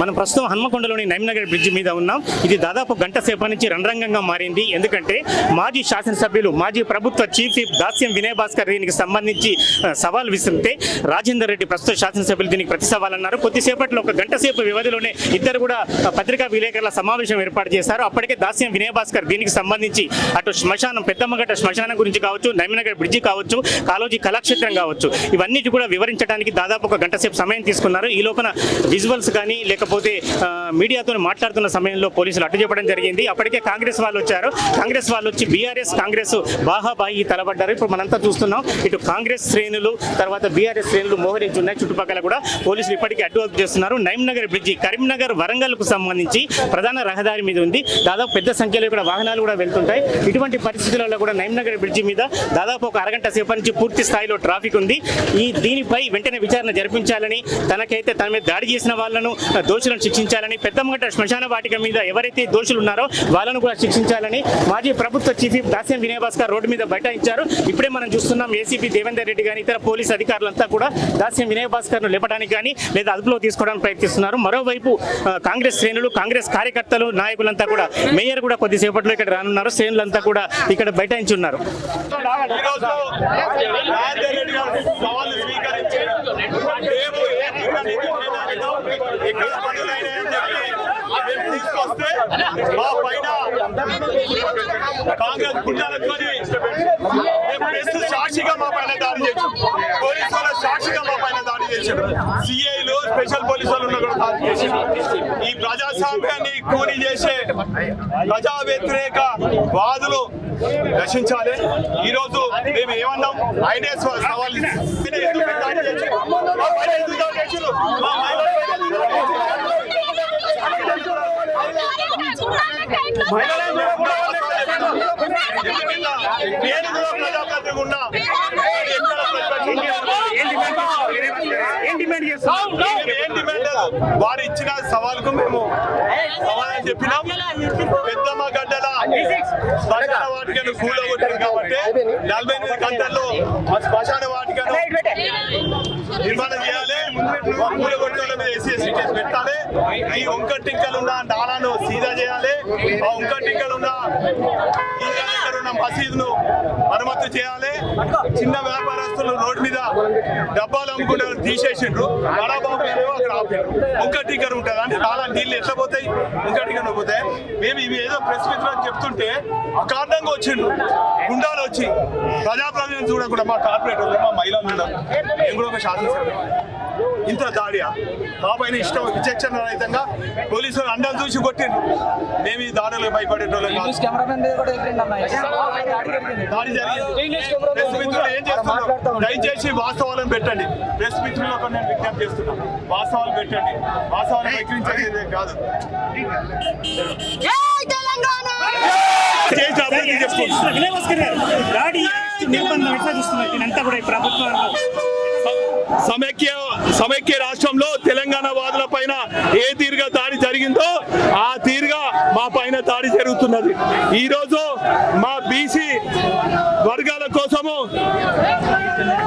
మనం ప్రస్తుతం హన్మకొండలోని నగర్ బ్రిడ్జి మీద ఉన్నాం. ఇది దాదాపు గంట సేపటి నుంచి రణరంగంగా మారింది. ఎందుకంటే మాజీ శాసనసభ్యులు మాజీ ప్రభుత్వ చీఫ్ దాస్యం వినయ్ భాస్కర్ దీనికి సంబంధించి సవాల్ విసిరితే రాజేందర్ రెడ్డి ప్రస్తుత శాసనసభ్యులు దీనికి ప్రతి సవాల్ అన్నారు కొద్దిసేపట్లో ఒక గంట సేపు వ్యవధిలోనే ఇద్దరు కూడా పత్రికా విలేకరుల సమావేశం ఏర్పాటు చేశారు. అప్పటికే దాస్యం వినయ్ భాస్కర్ దీనికి సంబంధించి అటు శ్మశానం పెద్దమ్మగడ్డ శ్మశానం గురించి కావచ్చు నగర్ బ్రిడ్జి కావచ్చు కాలోజీ కళాక్షేత్రం కావచ్చు ఇవన్నీ కూడా వివరించడానికి దాదాపు ఒక గంట సేపు సమయం తీసుకున్నారు. ఈ లోపల విజువల్స్ కానీ లేకపోతే మీడియాతో మాట్లాడుతున్న సమయంలో పోలీసులు అడ్డు చెప్పడం జరిగింది. అప్పటికే కాంగ్రెస్ వాళ్ళు వచ్చారు. కాంగ్రెస్ వాళ్ళు వచ్చి బీఆర్ఎస్ కాంగ్రెస్ బాహాబాయి తలబడ్డారు ఇప్పుడు మనంతా చూస్తున్నాం. ఇటు కాంగ్రెస్ శ్రేణులు తర్వాత బీఆర్ఎస్ శ్రేణులు మోహరించి ఉన్నాయి. చుట్టుపక్కల కూడా పోలీసులు ఇప్పటికీ అడ్డు చేస్తున్నారు. నగర్ బ్రిడ్జి కరీంనగర్ వరంగల్కు సంబంధించి ప్రధాన రహదారి మీద ఉంది. దాదాపు పెద్ద సంఖ్యలో ఇక్కడ వాహనాలు కూడా వెళ్తుంటాయి. ఇటువంటి పరిస్థితులలో కూడా నగర్ బ్రిడ్జి మీద దాదాపు ఒక అరగంట సేపటి నుంచి పూర్తి స్థాయిలో ట్రాఫిక్ ఉంది. ఈ దీనిపై వెంటనే విచారణ జరిపించాలని తనకైతే తన మీద దాడి చేసిన వాళ్ళను దోషులను శిక్షించాలని పెద్దమ్మగట్ట శ్మశాన వాటిక మీద ఎవరైతే దోషులు ఉన్నారో వాళ్ళను కూడా శిక్షించాలని మాజీ ప్రభుత్వ చీఫ్ దాస్యం వినయ్ భాస్కర్ రోడ్డు మీద బైఠాయించారు. ఇప్పుడే మనం చూస్తున్నాం ఏసీపీ దేవేందర్ రెడ్డి కానీ ఇతర పోలీస్ అధికారులంతా కూడా దాస్యం వినయ్ భాస్కర్ను లేపడానికి కానీ లేదా అదుపులో తీసుకోవడానికి ప్రయత్నిస్తున్నారు. మరోవైపు కాంగ్రెస్ శ్రేణులు కాంగ్రెస్ కార్యకర్తలు నాయకులంతా కూడా మేయర్ కూడా కొద్దిసేపట్లో ఇక్కడ రానున్నారు. శ్రేణులంతా కూడా ఇక్కడ బైఠాయించి ఉన్నారు స్వీకరించి మేము ఏ దిగ్గని తిరిగేదానిలో ఇక్కడ పనులైన మేము తీసుకొస్తే మా పైన కాంగ్రెస్ గుండాలతోని ప్రెస్ సాక్షిగా మా పైన దాడి చేసి పోలీసు వాళ్ళ సాక్షిగా మా పైన దాడి చేశారు సిఐలు స్పెషల్ పోలీసు వాళ్ళు ఉన్న కూడా దాడి చేశారు ఈ ప్రజాస్వామ్యాన్ని కూని చేసే ప్రజా వ్యతిరేక వాదులు రక్షించాలి ఈ రోజు మేము ఏమన్నాం ఆయనే సవాల్ ఎందుకు దాడి మా పైన ఎందుకు దాడి మా మహిళల పైన ఎందుకు దాడి చేశారు? మహిళలను నేను కూడా ఉన్నా వారు ఇచ్చిన సవాల్కు మేము సమాధానం చెప్పినాం పెద్దమ్మ గడ్డల శ్మశాన వాటికను కూలగొట్టింది కాబట్టి నలభై ఎనిమిది గంటల్లో ఆ శ్మశాన వాటికను నిర్మాణం చేయాలి కూలగొట్టిన వాళ్ళ మీద ఎస్సీ ఎస్సీ కేసు పెట్టాలి. ఈ ఒంకటింకలు ఉన్న నాలాను సీదా చేయాలి. ఆ ఒంకటింకలు ఉన్న ఈద్గా దగ్గర ఉన్న మసీదును చేయాలి. చిన్న వ్యాపారస్తులు రోడ్డు మీద డబ్బాలు అమ్ముకుంటే తీసేసిండ్రు. బడాబాబు అక్కడ ఆపారు. ఒక్క టిక్కర్ ఉంటుంది. అంటే చాలా నీళ్ళు ఎట్లా పోతాయి? ఒక్క టిక్కర్ పోతాయి. మేము ఇవి ఏదో ప్రెస్ మిత్రులకు చెప్తుంటే అకారణంగా వచ్చిండ్రు. గుండాలు వచ్చి ప్రజాప్రతినిధులు చూడకుండా మా కార్పొరేటర్ మా మహిళలు ఉన్నారు నేను కూడా ఒక శాసనసభ. ఇంత దాడియా. మా పైన ఇష్టం విచక్షణ రహితంగా పోలీసులు అండాలు చూసి కొట్టిండ్రు. మేము ఈ దాడులకు భయపడేటోళ్ళం దాడి జరిగింది. దాడి జరిగింది ప్రెస్ మిత్రులు ఏం చేస్తున్నారు దయచేసి వాస్తవాలను పెట్టండి. ప్రెస్ మిత్రులకు నేను విజ్ఞప్తి చేస్తున్నాను వాస్తవాలు పెట్టండి. వాస్తవాలు వైఖరించేది కాదు. జై తెలంగాణ! చేసి అభివృద్ధి చెప్పుకోండి వినయ్ భాస్కర్ గారు దాడి నిర్బంధం ఎట్లా చూస్తున్నారు? దీనంతా కూడా ఈ ప్రభుత్వం సమైక్య సమైక్య రాష్ట్రంలో తెలంగాణ వాదుల పైన ఏ తీరుగా దాడి జరిగిందో ఆ పైన దాడి జరుగుతున్నది. ఈరోజు మా బీసీ వర్గాల కోసము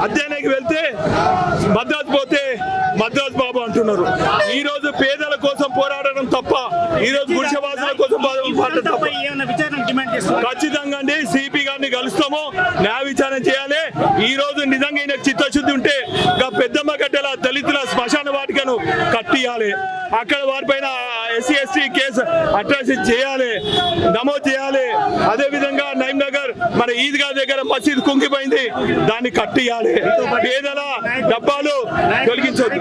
అధ్యయనానికి వెళ్తే మద్రాసు పోతే మద్రాసు బాబు అంటున్నారు. ఈ రోజు పేదల కోసం పోరాడడం తప్ప ఈ రోజు గుడిసెవాసుల కోసం ఏమైనా ఖచ్చితంగా అండి సిపి గారిని కలుస్తాము న్యాయ విచారణ చేయాలి. ఈ రోజు నిజంగా ఈయన చిత్తశుద్ధి ఉంటే పెద్దమ్మ గడ్డల దళితుల శ్మశాన కట్టియాలి. అక్కడ వారిపైన ఎస్సీ ఎస్టీ కేసు అట్రాసిటీ చేయాలి నమోదు చేయాలి. అదే విధంగా నైమ్ నగర్ మన ఈద్గా దగ్గర మసీద్ కుంగిపోయింది. దాన్ని కట్టియాలి. పేదల డబ్బాలు తొలగించొద్దు.